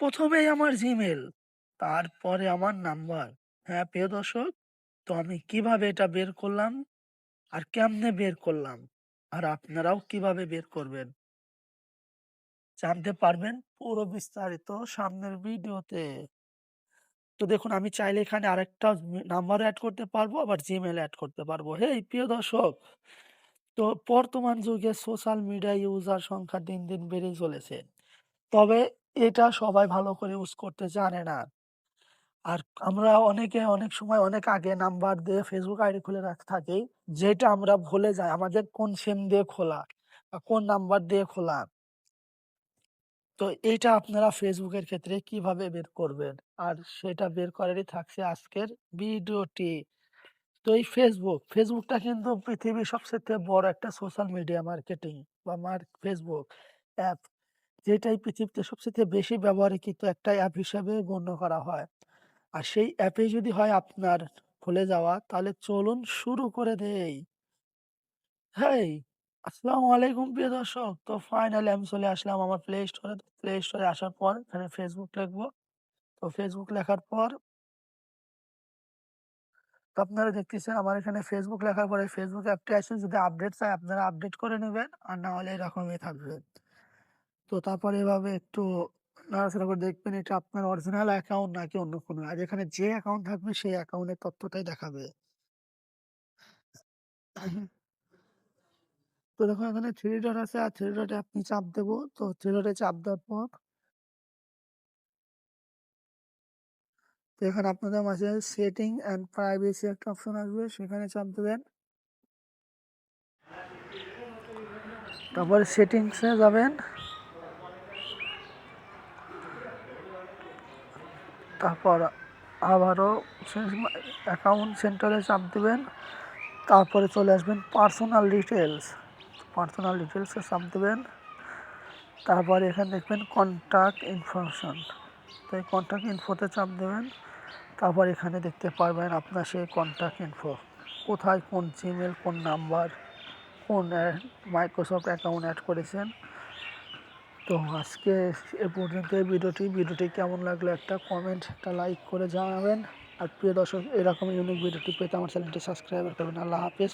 প্রথমেই আমার জিমেল, তারপরে আমার নাম্বার। হ্যাঁ, প্রিয় দর্শক, তো আমি কীভাবে এটা বের করলাম, আর কেমনে বের করলাম, আর আপনারাও কীভাবে বের করবেন জানতে পারবেন পুরো বিস্তারিত সামনের ভিডিওতে। তো দেখুন আমি চাইলে এখানে আরেকটা নাম্বার অ্যাড করতে পারব, আবার জিমেল অ্যাড করতে পারব। হে প্রিয় দর্শক, তো বর্তমান যুগে সোশ্যাল মিডিয়া ইউজার সংখ্যা দিন, দিন বেড়েই চলেছে। তবে এটা সবাই ভালো করে ইউজ করতে জানে না। আর আমরা অনেকে অনেক সময় অনেক আগে নাম্বার দিয়ে Facebook আইডি খুলে রাখ থাকি, যেটা আমরা ভুলে যাই আমাদের কোন সিম দিয়ে খোলা বা কোন নাম্বার দিয়ে খোলা। তো এইটা আপনারা এর ক্ষেত্রে কীভাবে বের করবেন? আর সেটা বের করারই থাকছে আজকের ভিডিওটি। তো এই Facebook, Facebook টা কিন্তু পৃথিবীর সবচাইতে বড় একটা সোশ্যাল মিডিয়া মার্কেটিং বা মার্ক Facebook অ্যাপ। যেটাই পৃথিবীতে সবচাইতে বেশি ব্যবহৃত একটা অ্যাপ হিসাবে গণ্য করা হয়। আর সেই অ্যাপে যদি হয় আপনার ভুলে যাওয়া, তাহলে চলুন শুরু করে দেই। হেই! আসসালামু আলাইকুম প্রিয় দর্শক। তো ফাইনালি আমি চলে আসলাম আমার প্লে স্টোরে। প্লে স্টোরে আসার পর এখানে ফেসবুক লিখব। তো ফেসবুক লেখার পর তো আপনারা দেখতেছেন আমার এখানে ফেসবুক লেখার পরে ফেসবুক অ্যাপটি আসছে। যদি আপডেট চাই আপনারা আপডেট করে নেবেন আর না হলে এরকমই থাকবে। তো তারপরে এভাবে একটু নাড়াচাড়া করে দেখবেন এটা আপনার অরিজিনাল অ্যাকাউন্ট নাকি অন্য কোনো। আর এখানে যে অ্যাকাউন্ট থাকবে সেই অ্যাকাউন্টের তথ্যটাই দেখাবে। তো দেখুন এখানে 3 ডট আছে, আর 3 ডটে আপনি চাপ দেব। তো 3 ডটে চাপ দেওয়ার পর তো এখানে আপনাদের মাঝে সেটিং অ্যান্ড প্রাইভেসি একটা অপশন আসবে সেখানে চাপ দেবেন। তারপরে সেটিংসে যাবেন। তারপর আবারও অ্যাকাউন্ট সেন্টারে চাপ দেবেন তারপরে চলে আসবেন পার্সোনাল ডিটেলস পার্সোনাল ডিটেলসে চাপ দেবেন তারপর এখানে দেখবেন কন্ট্যাক্ট ইনফরমেশন। তো এই কন্টাক্ট ইনফোতে চাপ দেবেন। তারপর এখানে দেখতে পারবেন আপনার সেই কন্ট্যাক্ট ইনফো। কোথায় কোন জিমেল, কোন নাম্বার, কোন মাইক্রোসফট অ্যাকাউন্ট অ্যাড করেছেন। তো আজকে এ পর্যন্ত এই ভিডিওটি। ভিডিওটি কেমন লাগল একটা কমেন্ট, একটা লাইক করে জানাবেন। আর প্রিয় দর্শক এরকম ইউনিক ভিডিওটি পেতে আমার চ্যানেলটি সাবস্ক্রাইব করবেন। আল্লাহ হাফেজ।